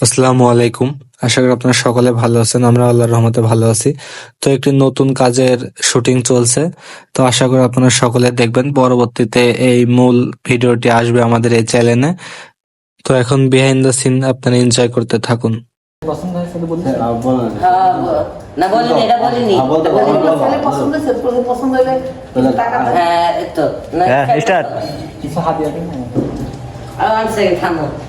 আসসালামু আলাইকুম আশা করি আপনারা সকলে ভালো আছেন আমরা আল্লাহর রহমতে ভালো আছি তো একটি নতুন কাজের শুটিং চলছে তো আশা করি আপনারা সকলে দেখবেন পরবর্তীতে এই মূল ভিডিওটি আসবে আমাদের এই চ্যানেলে তো এখন বিহাইন্ড দ্য সিন আপনারা এনজয় করতে থাকুন হ্যাঁ, বল- না বলিনি এটা বলিনি হ্যাঁ, বলতে এটা পারো, বলিনি। বলো। ছেলে পছন্দ হয়েছে পছন্দ হলে হ্যাঁ তো না, হ্যাঁ. আর থামো।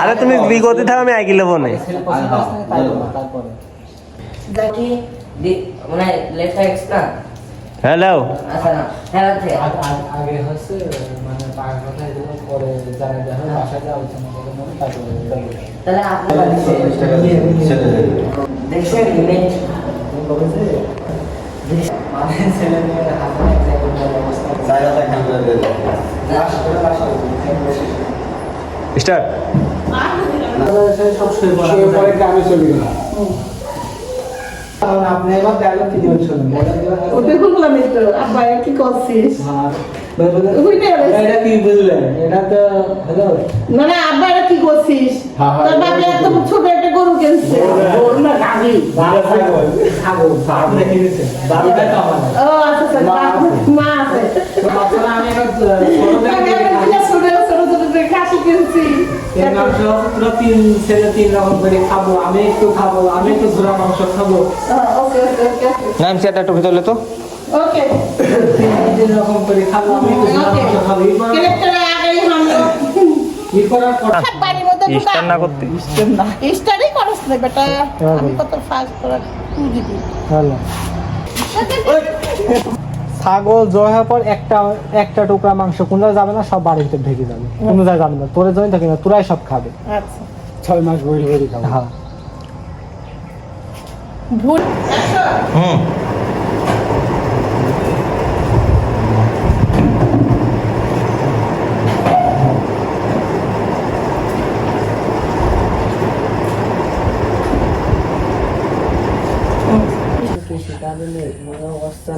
আরে তুমি বিগতি থাও আমি একই লেবো না। মানে হ্যালো আচ্ছা হ্যাঁ। আগে হচ্ছে মানে মানে? মানে ছেলে মেয়ের হাতে স্টার্ট। আপনি এবার ডায়লগ কি দিবেন শুনুন ও দেখুন বললাম আব্বা কি করছিস? এটা কি বুঝলেন এটা তো হ্যালো না না আব্বা এটা কি করছিস হ্যাঁ, হ্যাঁ, তোর বাবা এত ছোট একটা গরু কিনছে। গরু না গাভী ছাগল ছাগল আপনি কিনেছেন তো আমার ও আচ্ছা আচ্ছা বাবা- মা আছে। আমি এবার ছোট আমি আবার কিনা ছোট ছোট ছোট করে খাসি কিনছি এই মাংস পুরো তিন ছেলে তিন রকম করে খাব। আমি একটু খাব আমি একটু ঝোড়া মাংস খাব। ওকে ওকে ওকে নাম চেয়ারটা একটু ভিতরে তো। ওকে। তিন তিন রকম করে খাব আমি একটু মাংস খাব। করার- পর না করতে। করছ না। বেটা। আমি কত ফাস্ট করে টু দিবি হ্যালো। ছাগল জয় হওয়ার পর একটা একটা টুকরা মাংস কোনো জায়গায় যাবে না সব বাড়ির ভিতরে ঢেকে যাবে। কোনো জায়গায় যাবে না। তোরে জমি থাকে না তোরাই সব খাবে। আচ্ছা। ছয় মাস বই বই খাবে। হ্যাঁ। ভুল। হুম।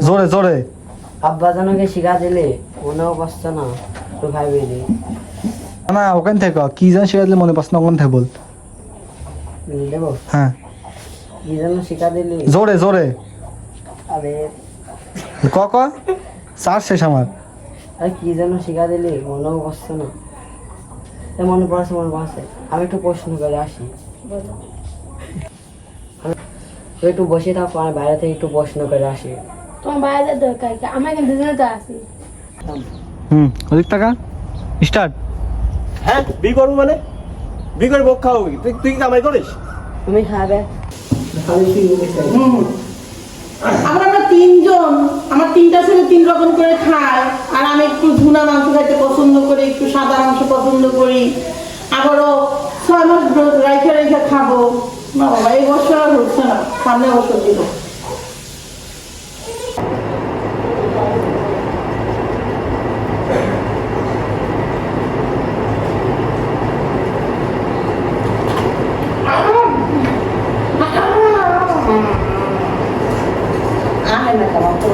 জোরে জোরে। আব্বা জানকে শিখা দিলে মনে অবস্থা না তো ভাই বেরি না ওখান থেকে ক। কি জান শিখাইলে মনে পাস না ওখান থেকে বল। দেবো? হ্যাঁ। কি যেন শিখা দিলে? জোরে জোরে। আরে। ক ক? চার শেষ আমার। আরে কি যেন শিখা দিলে? মনে অবস্থা না। এ মনে পড়াছে মনে পড়াছে। আমি একটু প্রশ্ন করে আসি। একটু বসে থাকো আমি বাইরে থেকে একটু প্রশ্ন করে আসি। তোমার বাইরে দরকার কি? আমার কিন্তু দুজনে তো আছি। হুম ওদিক টাকা? স্টার্ট। হ্যাঁ বি করব মানে? বি করে বক খাও তুই তুই কামাই করিস? তুমি খাবে। আমরা আমরা তিনজন আমার তিনটা ছেলে তিন রকম করে খায় আর আমি একটু ঝুনা মাংস খাইতে পছন্দ করি একটু সাদা মাংস পছন্দ করি। আবারও ছয় মাস রাইখে রেখে খাব। না বাবা এই বছর আর হচ্ছে না সামনে বছর দিব। あ